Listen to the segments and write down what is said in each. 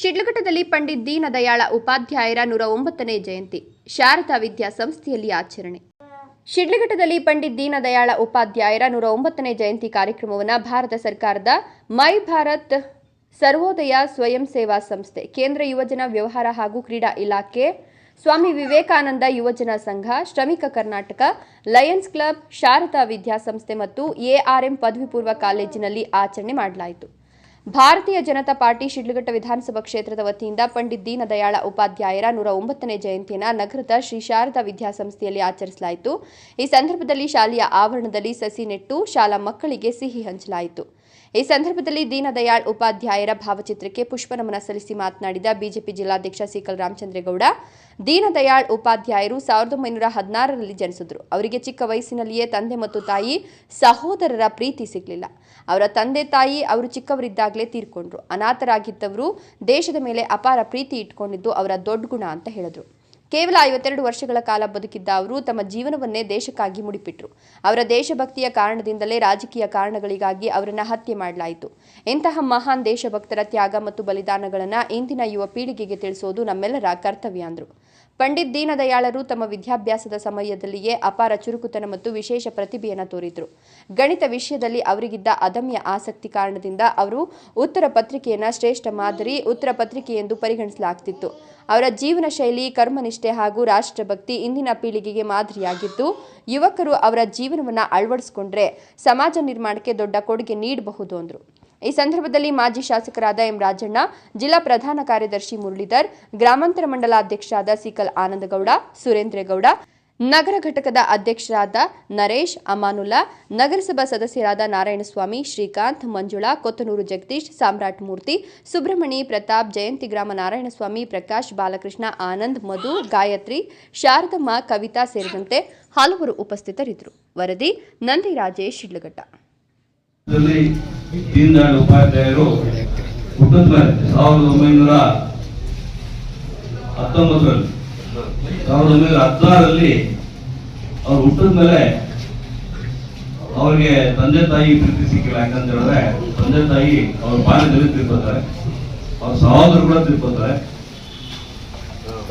ಶಿಡ್ಲಘಟ್ಟದಲ್ಲಿ ಪಂಡಿತ್ ದೀನದಯಾಳ ಉಪಾಧ್ಯಾಯರ ನೂರ ಒಂಬತ್ತನೇ ಜಯಂತಿ. ಶಾರದಾ ವಿದ್ಯಾಸಂಸ್ಥೆಯಲ್ಲಿ ಆಚರಣೆ. ಶಿಡ್ಲಘಟ್ಟದಲ್ಲಿ ಪಂಡಿತ್ ದೀನದಯಾಳ ಉಪಾಧ್ಯಾಯರ ನೂರ ಒಂಬತ್ತನೇ ಜಯಂತಿ ಕಾರ್ಯಕ್ರಮವನ್ನು ಭಾರತ ಸರ್ಕಾರದ ಮೈ ಭಾರತ್ ಸರ್ವೋದಯ ಸ್ವಯಂ ಸೇವಾ ಸಂಸ್ಥೆ, ಕೇಂದ್ರ ಯುವಜನ ವ್ಯವಹಾರ ಹಾಗೂ ಕ್ರೀಡಾ ಇಲಾಖೆ, ಸ್ವಾಮಿ ವಿವೇಕಾನಂದ ಯುವಜನ ಸಂಘ, ಶ್ರಮಿಕ ಕರ್ನಾಟಕ, ಲಯನ್ಸ್ ಕ್ಲಬ್, ಶಾರದಾ ವಿದ್ಯಾಸಂಸ್ಥೆ ಮತ್ತು ಎಆರ್ಎಂ ಪದವಿ ಪೂರ್ವ ಕಾಲೇಜಿನಲ್ಲಿ ಆಚರಣೆ ಮಾಡಲಾಯಿತು. ಭಾರತೀಯ ಜನತಾ ಪಾರ್ಟಿ ಶಿಡ್ಲಘಟ್ಟ ವಿಧಾನಸಭಾ ಕ್ಷೇತ್ರದ ವತಿಯಿಂದ ಪಂಡಿತ್ ದೀನದಯಾಳ ಉಪಾಧ್ಯಾಯರ ನೂರ ಒಂಬತ್ತನೇ ಜಯಂತಿಯನ್ನು ನಗರದ ಶ್ರೀ ಶಾರದಾ ವಿದ್ಯಾಸಂಸ್ಥೆಯಲ್ಲಿ ಆಚರಿಸಲಾಯಿತು. ಈ ಸಂದರ್ಭದಲ್ಲಿ ಶಾಲೆಯ ಆವರಣದಲ್ಲಿ ಸಸಿ ನೆಟ್ಟು, ಶಾಲಾ ಮಕ್ಕಳಿಗೆ ಸಿಹಿ ಹಂಚಲಾಯಿತು. ಈ ಸಂದರ್ಭದಲ್ಲಿ ದೀನದಯಾಳ್ ಉಪಾಧ್ಯಾಯರ ಭಾವಚಿತ್ರಕ್ಕೆ ಪುಷ್ಪನಮನ ಸಲ್ಲಿಸಿ ಮಾತನಾಡಿದ ಬಿಜೆಪಿ ಜಿಲ್ಲಾಧ್ಯಕ್ಷ ಸಿಕಲ್ ರಾಮಚಂದ್ರೇಗೌಡ, ದೀನದಯಾಳ್ ಉಪಾಧ್ಯಾಯರು ಸಾವಿರದ ಒಂಬೈನೂರ ಹದಿನಾರರಲ್ಲಿ ಜನಿಸಿದ್ರು. ಅವರಿಗೆ ಚಿಕ್ಕ ವಯಸ್ಸಿನಲ್ಲಿಯೇ ತಂದೆ ಮತ್ತು ತಾಯಿ ಸಹೋದರರ ಪ್ರೀತಿ ಸಿಗಲಿಲ್ಲ. ಅವರ ತಂದೆ ತಾಯಿ ಅವರು ಚಿಕ್ಕವರಿದ್ದಾಗಲೇ ತೀರ್ಕೊಂಡ್ರು. ಅನಾಥರಾಗಿದ್ದವರು ದೇಶದ ಮೇಲೆ ಅಪಾರ ಪ್ರೀತಿ ಇಟ್ಕೊಂಡಿದ್ದು ಅವರ ದೊಡ್ಡ ಗುಣ ಅಂತ ಹೇಳಿದ್ರು. ಕೇವಲ ಐವತ್ತೆರಡು ವರ್ಷಗಳ ಕಾಲ ಬದುಕಿದ್ದ ಅವರು ತಮ್ಮ ಜೀವನವನ್ನೇ ದೇಶಕ್ಕಾಗಿ ಮುಡಿಪಿಟ್ರು. ಅವರ ದೇಶಭಕ್ತಿಯ ಕಾರಣದಿಂದಲೇ ರಾಜಕೀಯ ಕಾರಣಗಳಿಗಾಗಿ ಅವರನ್ನು ಹತ್ಯೆ ಮಾಡಲಾಯಿತು. ಇಂತಹ ಮಹಾನ್ ದೇಶಭಕ್ತರ ತ್ಯಾಗ ಮತ್ತು ಬಲಿದಾನಗಳನ್ನು ಇಂದಿನ ಯುವ ಪೀಳಿಗೆಗೆ ತಿಳಿಸೋದು ನಮ್ಮೆಲ್ಲರ ಕರ್ತವ್ಯ ಅಂದರು. ಪಂಡಿತ್ ದೀನದಯಾಳರು ತಮ್ಮ ವಿದ್ಯಾಭ್ಯಾಸದ ಸಮಯದಲ್ಲಿಯೇ ಅಪಾರ ಚುರುಕುತನ ಮತ್ತು ವಿಶೇಷ ಪ್ರತಿಭೆಯನ್ನು ತೋರಿದ್ರು. ಗಣಿತ ವಿಷಯದಲ್ಲಿ ಅವರಿಗಿದ್ದ ಅದಮ್ಯ ಆಸಕ್ತಿ ಕಾರಣದಿಂದ ಅವರು ಉತ್ತರ ಪತ್ರಿಕೆಯನ್ನು ಶ್ರೇಷ್ಠ ಮಾದರಿ ಉತ್ತರ ಪತ್ರಿಕೆ ಎಂದು ಪರಿಗಣಿಸಲಾಗ್ತಿತ್ತು. ಅವರ ಜೀವನ ಶೈಲಿ, ಕರ್ಮನಿಷ್ಠೆ ಹಾಗೂ ರಾಷ್ಟ್ರಭಕ್ತಿ ಇಂದಿನ ಪೀಳಿಗೆಗೆ ಮಾದರಿಯಾಗಿದ್ದು, ಯುವಕರು ಅವರ ಜೀವನವನ್ನು ಅಳವಡಿಸಿಕೊಂಡ್ರೆ ಸಮಾಜ ನಿರ್ಮಾಣಕ್ಕೆ ದೊಡ್ಡ ಕೊಡುಗೆ ನೀಡಬಹುದು ಅಂದರು. ಈ ಸಂದರ್ಭದಲ್ಲಿ ಮಾಜಿ ಶಾಸಕರಾದ ಎಂ ರಾಜಣ್ಣ, ಜಿಲ್ಲಾ ಪ್ರಧಾನ ಕಾರ್ಯದರ್ಶಿ ಮುರಳೀಧರ್, ಗ್ರಾಮಾಂತರ ಮಂಡಲಾಧ್ಯಕ್ಷರಾದ ಸಿಕಲ್ ಆನಂದಗೌಡ ಸುರೇಂದ್ರೇಗೌಡ ನಗರ ಘಟಕದ ಅಧ್ಯಕ್ಷರಾದ ನರೇಶ್, ಅಮಾನುಲ್ಲಾ, ನಗರಸಭಾ ಸದಸ್ಯರಾದ ನಾರಾಯಣಸ್ವಾಮಿ, ಶ್ರೀಕಾಂತ್, ಮಂಜುಳಾ, ಕೊತ್ತನೂರು ಜಗದೀಶ್, ಸಾಮ್ರಾಟ್ ಮೂರ್ತಿ, ಸುಬ್ರಹ್ಮಣಿ ಪ್ರತಾಪ್, ಜಯಂತಿ ಗ್ರಾಮ ನಾರಾಯಣಸ್ವಾಮಿ, ಪ್ರಕಾಶ್, ಬಾಲಕೃಷ್ಣ, ಆನಂದ್, ಮಧು, ಗಾಯತ್ರಿ, ಶಾರದಮ್ಮ, ಕವಿತಾ ಸೇರಿದಂತೆ ಹಲವರು ಉಪಸ್ಥಿತರಿದ್ದರು. ವರದಿ ನಂದಿ ರಾಜೇಶ್ ಶಿಡ್ಲಘಟ್ಟ. ದಲ್ಲಿ ದೀನದಯಾಳ್ ಉಪಾಧ್ಯಾಯರು ಸಾವಿರದ ಒಂಬೈನೂರ ಹತ್ತೊಂಬತ್ತರಲ್ಲಿ, ಸಾವಿರದ ಒಂಬೈನೂರ ಹದಿನಾರರಲ್ಲಿ ಅವ್ರು ಹುಟ್ಟಿದ ಮೇಲೆ ಅವ್ರಿಗೆ ತಂದೆ ತಾಯಿ ಪ್ರೀತಿ ಸಿಕ್ಕಿಲ್ಲ. ಯಾಕಂತ ಹೇಳಿದ್ರೆ ತಂದೆ ತಾಯಿ ಅವ್ರ ಬಾಲ್ಯದಲ್ಲಿ ತಿಳ್ಕೊತಾರೆ ಅವ್ರ ಸಹೋದರ ಕೂಡ ತಿಳ್ಕೊತಾರೆ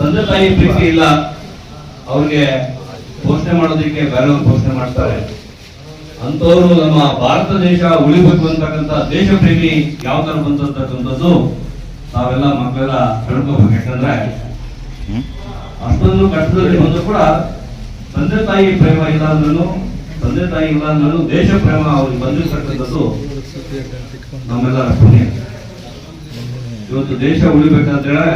ತಂದೆ ತಾಯಿ ಪ್ರೀತಿ ಇಲ್ಲ, ಅವ್ರಿಗೆ ಪೋಷಣೆ ಮಾಡೋದಕ್ಕೆ ಬೇರೆಯವ್ರು ಪೋಷಣೆ ಮಾಡ್ತಾರೆ. ಅಂತವರು ನಮ್ಮ ಭಾರತ ದೇಶ ಉಳಿಬೇಕು ಅಂತಕ್ಕಂಥ ದೇಶ ಪ್ರೇಮಿ ಯಾವ ತರ ಬಂತಕ್ಕಂಥದ್ದು ತಾವೆಲ್ಲ ಮಕ್ಕಳೆಲ್ಲ ಕಳ್ಕೋಬೇಕು ಯಾಕಂದ್ರೆ ಅಷ್ಟೊಂದು ಕಷ್ಟದಲ್ಲಿ ಬಂದ್ರು ಕೂಡ ತಂದೆ ತಾಯಿ ಪ್ರೇಮ ಇಲ್ಲ ಅಂದ್ರೂ ತಂದೆ ತಾಯಿ ಇಲ್ಲ ಅಂದ್ರೂ ದೇಶ ಪ್ರೇಮ ಅವ್ರಿಗೆ ಬಂದಿರ್ತಕ್ಕಂಥದ್ದು ನಮ್ಮೆಲ್ಲರ ಪುಣ್ಯ ಇವತ್ತು ದೇಶ ಉಳಿಬೇಕಂತೇಳೆ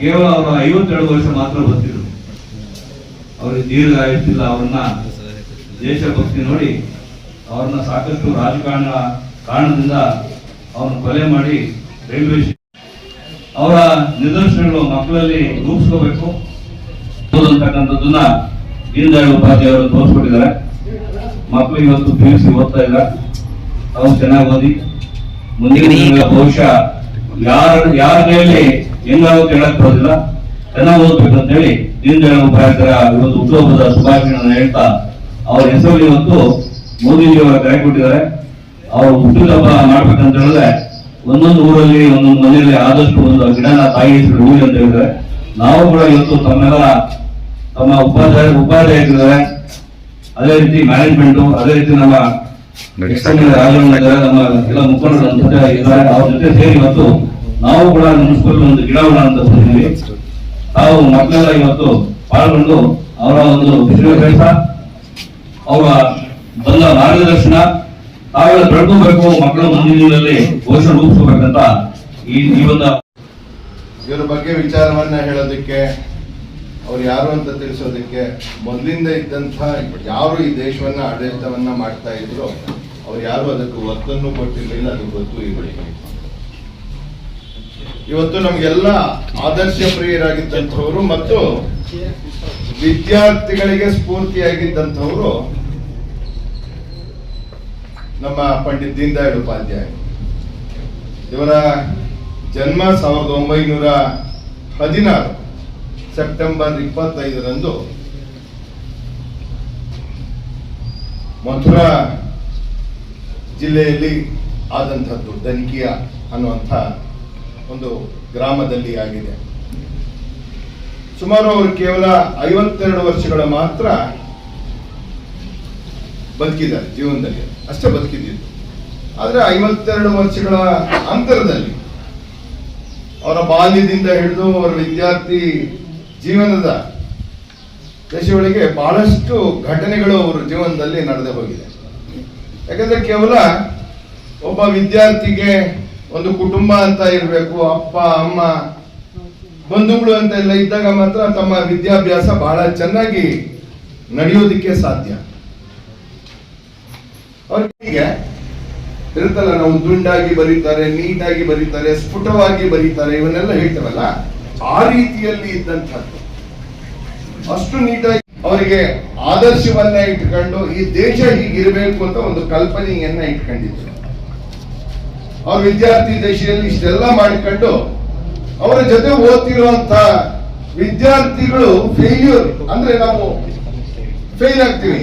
ಕೇವಲ ಅವರು ಐವತ್ತೆರಡು ವರ್ಷ ಮಾತ್ರ ಬರ್ತಿದ್ರು ಅವ್ರಿಗೆ ದೀರ್ಘ ಇರ್ತಿಲ್ಲ ಅವ್ರನ್ನ ದೇಶಭಕ್ತಿ ನೋಡಿ ಅವ್ರನ್ನ ಸಾಕಷ್ಟು ರಾಜಕಾರಣ ಕಾರಣದಿಂದ ಅವ್ರನ್ನ ಕೊಲೆ ಮಾಡಿ ರೈಲ್ವೆ ಅವರ ನಿದರ್ಶನಗಳು ಮಕ್ಕಳಲ್ಲಿ ರೂಪಿಸ್ಕೋಬೇಕು. ಅಂತಕ್ಕಂಥದ್ದನ್ನ ದೀನದಯಾಳ್ ಉಪಾಧ್ಯಾಯ ಅವರು ತೋರಿಸ್ಕೊಟ್ಟಿದ್ದಾರೆ. ಮಕ್ಕಳು ಇವತ್ತು ಪಿ ಯು ಸಿ ಓದ್ತಾ ಇಲ್ಲ ಅವ್ರು ಚೆನ್ನಾಗಿ ಓದಿ. ಮುಂದಿನ ದಿನಗಳ ಭವಿಷ್ಯ ಯಾರ ಯಾರ ಕೈಯಲ್ಲಿ ಹೆಂಗಾಗುತ್ತೆ ಹೇಳಕ್ ಬರೋದಿಲ್ಲ. ಚೆನ್ನಾಗಿ ಓದ್ಬೇಕು ಅಂತ ಹೇಳಿ ದೀನದಯಾಳ್ ಉಪಾಧ್ಯಾಯರ ಇವತ್ತು ಉದ್ಯೋಗದ ಶುಭಾಶಯಗಳನ್ನು ಹೇಳ್ತಾ ಅವ್ರ ಹೆಸರು ಇವತ್ತು ಮೋದಿಜಿ ಅವರ ಕರೆ ಕೊಟ್ಟಿದ್ದಾರೆ. ಅವರು ಹುಟ್ಟುಹಬ್ಬ ಮಾಡ್ಬೇಕಂತ ಹೇಳಿದ್ರೆ ಒಂದೊಂದು ಊರಲ್ಲಿ ಒಂದೊಂದು ಮನೆಯಲ್ಲಿ ಆದಷ್ಟು ಒಂದು ಗಿಡನ ತಾಯಿ ಹೆಸರು ಊರಿ ಅಂತ ಹೇಳಿದ್ರೆ ನಾವು ಕೂಡ ಇವತ್ತು ತಮ್ಮೆಲ್ಲ ತಮ್ಮ ಉಪಾಧ್ಯಾಯ ಉಪಾಧ್ಯಾಯರಿದ್ದಾರೆ. ಅದೇ ರೀತಿ ಮ್ಯಾನೇಜ್ಮೆಂಟ್ ಅದೇ ರೀತಿ ನಮ್ಮ ರಾಜಣ್ಣ ನಮ್ಮ ಎಲ್ಲ ಮುಖಂಡರು ನಮ್ಮ ಜೊತೆ ಇದ್ದಾರೆ. ಅವ್ರ ಜೊತೆ ಸೇರಿ ಇವತ್ತು ನಾವು ಕೂಡ ಮುನ್ಸಿಪಲ್ ಒಂದು ಗಿಡವನ್ನ ಅಂತ ಬಂದಿದ್ದೀವಿ. ತಾವು ಮಕ್ಕಳೆಲ್ಲ ಇವತ್ತು ಪಾಲ್ಗೊಂಡು ಅವರ ಒಂದು ವಿದ್ಯಾಭ್ಯಾಸ ಅವರ ಬಂದ ಮಾರ್ಗದರ್ಶನ, ತಾವೆಲ್ಲ ಬೆಳ್ಕೋಬೇಕು ಮಕ್ಕಳು ಮುಂದಿನಲ್ಲಿ ಭವಿಷ್ಯ ರೂಪಿಸ್ಕೋಬೇಕಂತ ಈ ಈ ಒಂದು ಇವರ ಬಗ್ಗೆ ವಿಚಾರವನ್ನ ಹೇಳೋದಕ್ಕೆ, ಅವ್ರು ಯಾರು ಅಂತ ತಿಳಿಸೋದಕ್ಕೆ ಮೊದಲಿಂದ ಇದ್ದಂಥ ಯಾರು ಈ ದೇಶವನ್ನ ಆಡಳಿತವನ್ನ ಮಾಡ್ತಾ ಇದ್ರು, ಅವ್ರು ಯಾರು ಅದಕ್ಕೆ ಒತ್ತನ್ನು ಕೊಟ್ಟಿರಲಿಲ್ಲ ಅದು ಗೊತ್ತು ಇವರಿಗೆ ಇವತ್ತು ನಮಗೆಲ್ಲ ಆದರ್ಶ ಪ್ರಿಯರಾಗಿದ್ದಂಥವ್ರು ಮತ್ತು ವಿದ್ಯಾರ್ಥಿಗಳಿಗೆ ಸ್ಫೂರ್ತಿಯಾಗಿದ್ದಂಥವರು ನಮ್ಮ ಪಂಡಿತ್ ದೀನ್ ದಯಾಳ್ ಉಪಾಧ್ಯಾಯ. ಇವರ ಜನ್ಮ ಸಾವಿರದ ಒಂಬೈನೂರ ಹದಿನಾರು ಸೆಪ್ಟೆಂಬರ್ ಇಪ್ಪತ್ತೈದರಂದು ಮಥುರಾ ಜಿಲ್ಲೆಯಲ್ಲಿ ಆದಂಥದ್ದು, ದನಿಕಿಯ ಅನ್ನುವಂಥ ಒಂದು ಗ್ರಾಮದಲ್ಲಿ ಆಗಿದೆ. ಸುಮಾರು ಅವರು ಕೇವಲ ಐವತ್ತೆರಡು ವರ್ಷಗಳ ಮಾತ್ರ ಬದುಕಿದ್ದಾರೆ ಜೀವನದಲ್ಲಿ. ಅಷ್ಟೇ ಬದುಕಿದ್ದು ಆದರೆ ಐವತ್ತೆರಡು ವರ್ಷಗಳ ಅಂತರದಲ್ಲಿ ಅವರ ಬಾಲ್ಯದಿಂದ ಹಿಡಿದು ಅವರ ವಿದ್ಯಾರ್ಥಿ ಜೀವನದ ದಶೆಯೊಳಗೆ ಬಹಳಷ್ಟು ಘಟನೆಗಳು ಅವರ ಜೀವನದಲ್ಲಿ ನಡೆದೇ ಹೋಗಿದೆ. ಯಾಕಂದ್ರೆ ಕೇವಲ ಒಬ್ಬ ವಿದ್ಯಾರ್ಥಿಗೆ ಒಂದು ಕುಟುಂಬ ಅಂತ ಇರಬೇಕು, ಅಪ್ಪ, ಅಮ್ಮ ಬಂಧುಗಳು ಅಂತ ಎಲ್ಲ ಇದ್ದಾಗ ಮಾತ್ರ ತಮ್ಮ ವಿದ್ಯಾಭ್ಯಾಸ ಬಹಳ ಚೆನ್ನಾಗಿ ನಡೆಯೋದಿಕ್ಕೆ ಸಾಧ್ಯ. ಅವ್ರಿಗೆ ಇರುತ್ತಲ್ಲ, ನಾವು ದುಂಡಾಗಿ ಬರೀತಾರೆ, ನೀಟಾಗಿ ಬರೀತಾರೆ, ಸ್ಫುಟವಾಗಿ ಬರೀತಾರೆ, ಇವನ್ನೆಲ್ಲ ಹೇಳ್ತಾರಲ್ಲ ಆ ರೀತಿಯಲ್ಲಿ ಇದ್ದಂಥದ್ದು. ಅಷ್ಟು ನೀಟಾಗಿ ಅವರಿಗೆ ಆದರ್ಶವನ್ನ ಇಟ್ಕೊಂಡು ಈ ದೇಶ ಹೀಗಿರಬೇಕು ಅಂತ ಒಂದು ಕಲ್ಪನೆಯನ್ನ ಇಟ್ಕೊಂಡಿದ್ರು. ಅವ್ರ ವಿದ್ಯಾರ್ಥಿ ದೇಶದಲ್ಲಿ ಇಷ್ಟೆಲ್ಲ ಮಾಡಿಕೊಂಡು ಅವರ ಜೊತೆ ಓದ್ತಿರುವಂತ ವಿದ್ಯಾರ್ಥಿಗಳು ಫೇಲ್ಯೂರ್ ಅಂದ್ರೆ ನಾವು ಫೇಲ್ ಆಗ್ತೀವಿ.